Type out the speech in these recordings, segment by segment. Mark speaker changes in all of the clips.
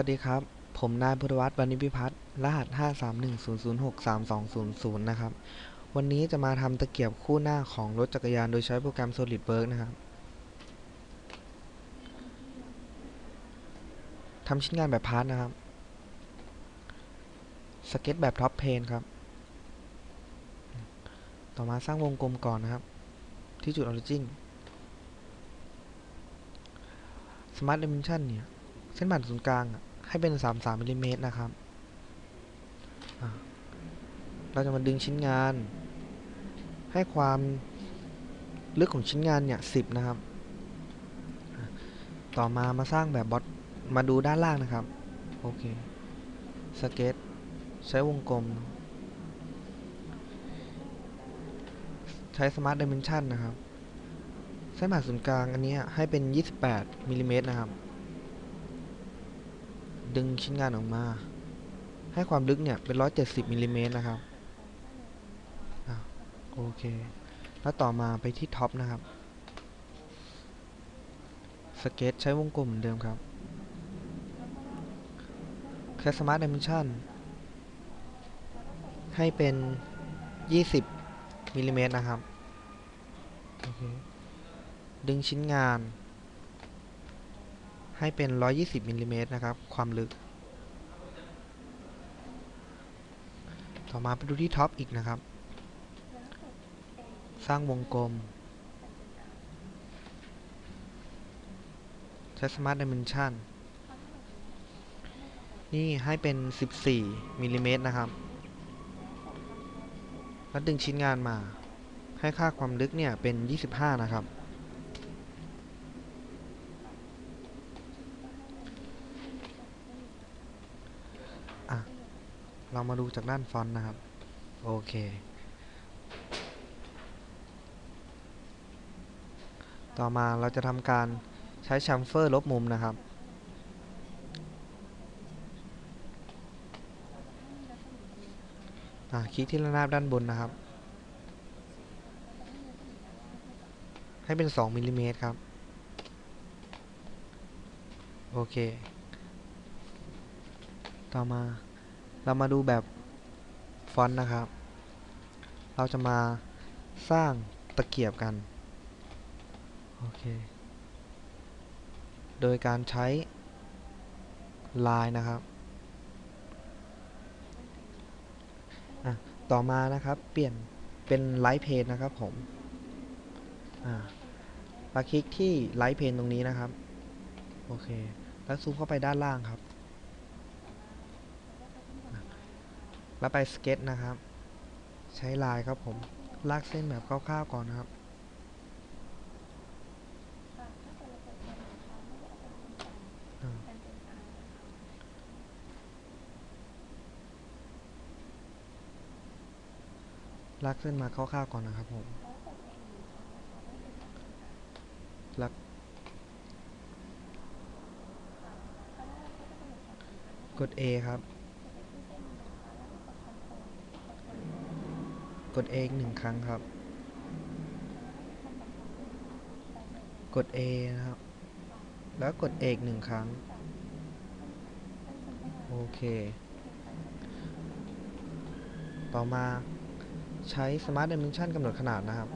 Speaker 1: วัสดีครับ ผมนายพุทธวัฒน์วานิพิพัฒน์รหัส 531006320นะครับ วันนี้จะมาทำตะเกียบคู่หน้าของรถจักรยานโดยใช้โปรแกรม SolidWorks นะครับ ทำชิ้นงานแบบพาร์ทนะครับ สเก็ตแบบท็อปเพนครับ ต่อมาสร้างวงกลมก่อนนะครับ ที่จุด Origin Smart Dimension เนี่ย เส้นผ่านศูนย์กลางอะ ให้เป็น 33มิลลิเมตรนะครับ เราจะมาดึงชิ้นงาน ให้ความลึกของชิ้นงานเนี่ย10 นะครับ ต่อมามาสร้างแบบบอทมาดูด้านล่างนะครับ โอเค สเก็ต ใช้วงกลม ใช้ Smart Dimension นะครับเส้นผ่านศูนย์กลางอันนี้ให้เป็น 28มิลลิเมตรนะครับ ดึงชิ้นงานออกมา ให้ความลึกเนี่ยเป็น 170มิลลิเมตรนะครับอโอเค แล้วต่อมาไปที่ท็อปนะครับ สเก็ตใช้วงกลมเหมือนเดิมครับแค่ Smart Dimension ให้เป็น 20มิลลิเมตรนะครับ โอเค ดึงชิ้นงาน ให้เป็น 120มิลลิเมตรนะครับ ความลึก ต่อมาไปดูที่ท็อปอีกนะครับ สร้างวงกลม ใช้ Smart Dimension นี่ให้เป็น 14มิลลิเมตรนะครับ แล้วดึงชิ้นงานมา ให้ค่าความลึกเนี่ยเป็น 25 นะครับ อะ เรามาดูจากด้านฟอนต์นะครับ โอเค ต่อมาเราจะทำการใช้แชมเฟอร์ลบมุมนะครับอะคลิกที่ระนาบด้านบนนะครับ ให้เป็น 2มิลลิเมตรครับ โอเค ต่อมา เรามาดูแบบฟอนต์นะครับ เราจะมาสร้างตะเกียบกัน โอเค โดยการใช้ลายนะครับ ต่อมานะครับเปลี่ยนเป็นไลท์เพนนะครับผมอ่ามาคลิกที่ไลท์เพนตรงนี้นะครับ โอเค แล้วซูมเข้าไปด้านล่างครับ แล้วไปสเก็ตนะครับ ใช้ลายครับผม ลากเส้นแบบคร่าวๆก่อนนะครับ ลากเส้นมาคร่าวๆก่อนนะครับผมล้วกด A ครับ กด A อีกหนึ่งครั้งครับ กด A นะครับ แล้วกด A อีกหนึ่งครั้ง โอเค ต่อมาใช้ Smart Dimension กำหนดขนาดนะครับ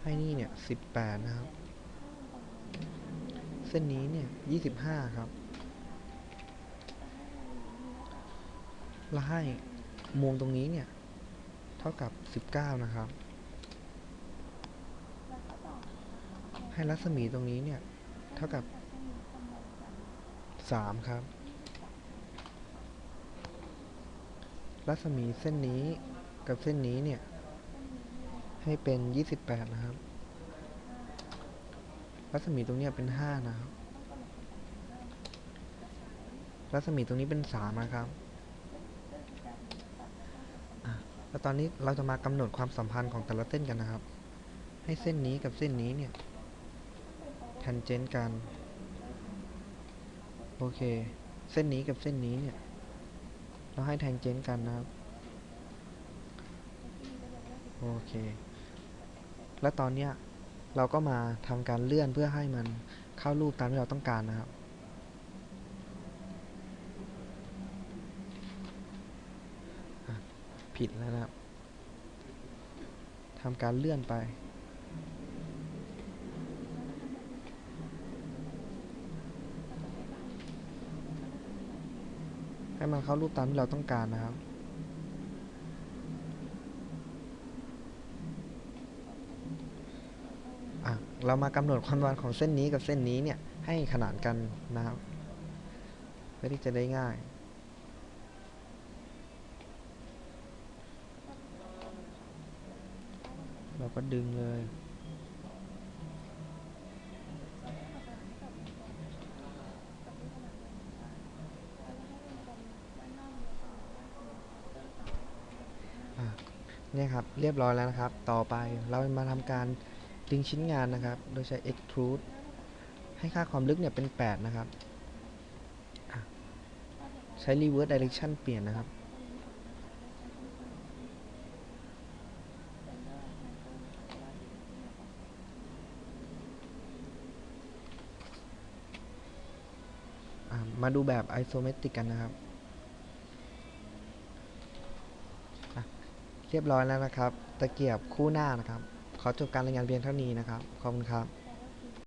Speaker 1: ให้นี่เนี่ย 18 นะครับ เส้นนี้เนี่ย 25 ครับ แล้วให้มุมตรงนี้เนี่ย เท่ากับ 19 นะครับ ให้รัศมีตรงนี้เนี่ย เท่ากับ 3 ครับ รัศมีเส้นนี้กับเส้นนี้เนี่ย ให้เป็น 28 นะครับ รัศมีตรงนี้เป็น 5 นะครับ รัศมีตรงนี้เป็น 3 นะครับ อะ แล้วตอนนี้เราจะมากำหนดความสัมพันธ์ของแต่ละเส้นกันนะครับ ให้เส้นนี้กับเส้นนี้เนี่ยแทนเจนกัน โอเค เส้นนี้กับเส้นนี้เนี่ย เราให้แทนเจนกันนะครับ โอเค แล้วตอนเนี้ยเราก็มาทำการเลื่อนเพื่อให้มันเข้ารูปตามที่เราต้องการนะครับ อะ ผิดแล้วนะครับทำการเลื่อนไป ให้มันเข้ารูปตามที่เราต้องการนะครับเรามากำหนดความยาวของเส้นนี้กับเส้นนี้เนี่ยให้ขนานกันนะครับเพื่อที่จะได้ง่าย เรา ก็ดึงเลย เนี่ยครับ เรียบร้อยแล้วนะครับ ต่อไปเรามาทำการดึงชิ้นงานนะครับ โดยใช้ extrude ให้ค่าความลึกเนี่ยเป็น 8 นะครับ ใช้ reverse direction เปลี่ยนนะครับ อะ มาดูแบบ isometric กันนะครับ เรียบร้อยแล้วนะครับ ตะเกียบคู่หน้านะครับ ขอจบการรายงานเพียงเท่านี้นะครับ ขอบคุณครับ